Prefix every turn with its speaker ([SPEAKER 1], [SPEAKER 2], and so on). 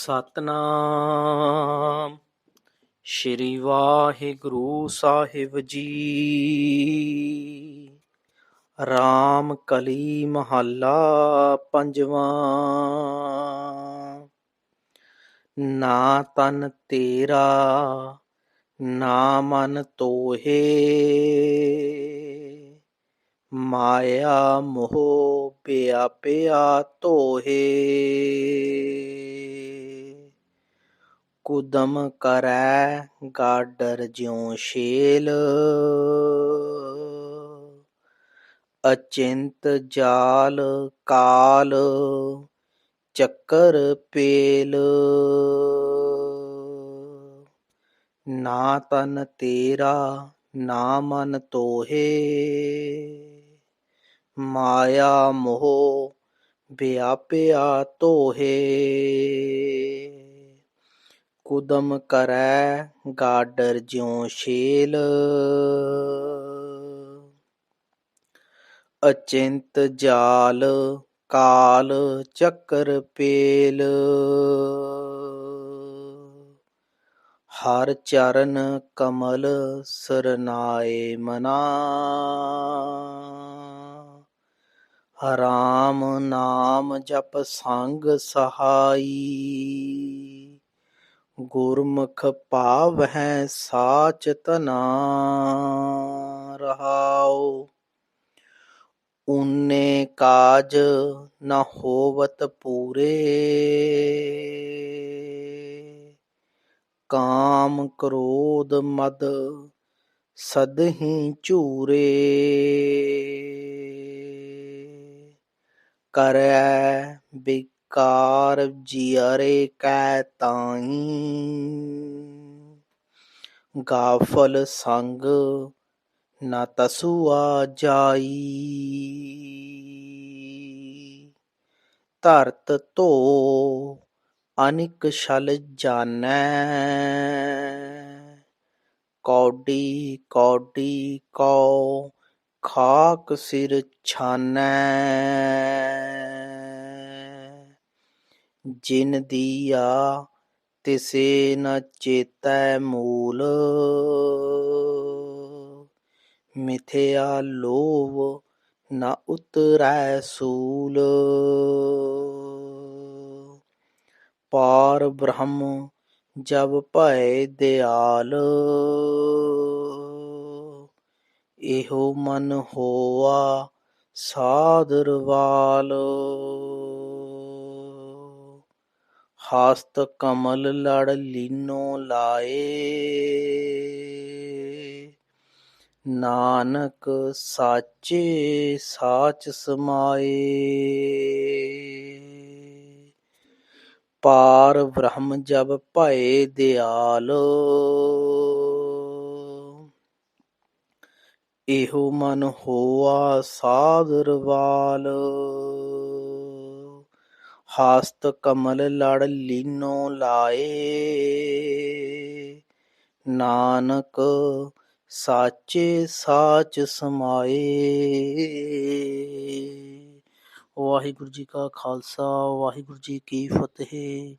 [SPEAKER 1] ਸਤਨਾਮ। ਸ਼੍ਰੀ ਵਾਹਿਗੁਰੂ ਸਾਹਿਬ ਜੀ। ਰਾਮ ਕਲੀ ਮਹੱਲਾ ਪੰਜਵਾਂ। ਨਾ ਤਨ ਤੇਰਾ, ਨਾ ਮਨ ਤੋਹੇ। ਮਾਇਆ ਮੋਹ ਪਿਆ ਪਿਆ ਤੋਹੇ ਕੁਦਮ ਕਰੈ, ਗਾਡਰ ਜਿਉ ਸ਼ੇਲ ਅਚਿੰਤ ਜਾਲ ਕਾਲ, ਚੱਕਰ ਪੇਲ। ਨਾ ਤਨ ਤੇਰਾ, ਨਾ ਮਨ ਤੋਹੇ। ਮਾਇਆ ਮੋਹ, ਵਿਆਪਿਆ ਤੋਹੇ ਕੁਦਮ ਕਰੈ ਗਾਡਰ ਜਿਉ ਸ਼ੇਲ ਅਚਿੰਤ ਜਾਲ ਕਾਲ ਚੱਕਰ ਪੇਲ। ਹਰ ਚਰਨ ਕਮਲ ਸਰਨਾਏ ਮਨਾ। ਰਾਮ ਨਾਮ ਜਪ ਸੰਗ ਸਹਾਈ। ਗੁਰਮੁਖ ਪਾਵਹਿ ਸਾਚ ਤਨਾ ਰਹਾਉ, ਉਨੇ ਕਾਜ ਨ ਹੋਵਤ ਪੂਰੇ। ਕਾਮ ਕ੍ਰੋਧ ਮਦ ਸਦਹੀ ਝੂਰੇ। ਕਰੈ ਬਿਕਾਰ ਜਿਅਰੇ ਕੈ ਤਾਈ। ਗਾਫਲ ਸੰਗ ਨ ਤਸੁਆ ਜਾਈ। ਧਰਤ ਧੋ ਅਨਿਕ ਛਲ ਜਾਣੈ ਕੌਡੀ ਕੌਡੀ ਕਉ ਖਾਕ ਸਿਰ ਛਾਨੈ। ਜਿਨ ਦੀਆ ਤਿਸੇ ਨ ਚੇਤੈ ਮੂਲ। ਮਿਥਿਆ ਲੋਭ ਨਾ ਉਤਰੈ ਸੂਲ। ਪਾਰ ਬ੍ਰਹਮ ਜਬ ਭੈ ਦਿਆਲ। ਇਹੋ ਮਨ ਹੋਆ ਸਾਦਰਵਾਲ ਹਸਤ ਕਮਲ ਲੜ ਲੀਨੋ ਲਾਏ। ਨਾਨਕ ਸਾਚੇ ਸਾਚ ਸਮਾਏ। ਪਾਰ ਬ੍ਰਹਮ ਜਬ ਭਏ ਦਿਆਲ। ਇਹੋ ਮਨ ਹੋਆ ਸਾਦਰਵਾਲ ਹਾਸਤ ਕਮਲ ਲੜ ਲੀਨੋ ਲਾਏ। ਨਾਨਕ ਸਾਚੇ ਸਾਚ ਸਮਾਏ। ਵਾਹਿਗੁਰੂ ਜੀ ਕਾ ਖਾਲਸਾ, ਵਾਹਿਗੁਰੂ ਜੀ ਕੀ ਫਤਿਹ।